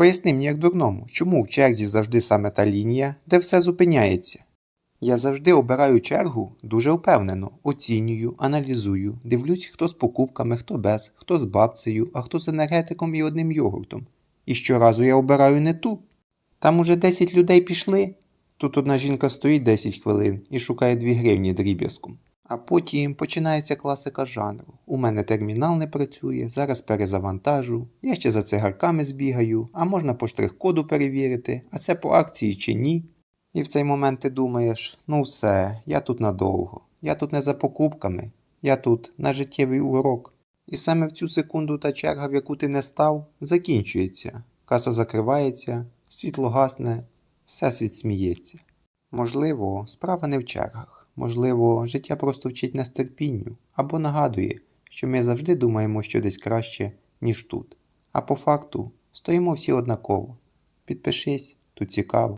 Поясни мені як дурному, чому в черзі завжди саме та лінія, де все зупиняється? Я завжди обираю чергу дуже впевнено, оцінюю, аналізую, дивлюсь, хто з покупками, хто без, хто з бабцею, а хто з енергетиком і одним йогуртом. І щоразу я обираю не ту. Там уже 10 людей пішли. Тут одна жінка стоїть 10 хвилин і шукає 2 гривні дріб'язком. А потім починається класика жанру. У мене термінал не працює, зараз перезавантажу, я ще за цигарками збігаю, а можна по штрих-коду перевірити, а це по акції чи ні. І в цей момент ти думаєш: ну все, я тут надовго, я тут не за покупками, я тут на життєвий урок. І саме в цю секунду та черга, в яку ти не став, закінчується. Каса закривається, світло гасне, всесвіт сміється. Можливо, справа не в чергах, можливо, життя просто вчить нас терпінню або нагадує, що ми завжди думаємо, що десь краще, ніж тут. А по факту стоїмо всі однаково. Підпишись, тут цікаво.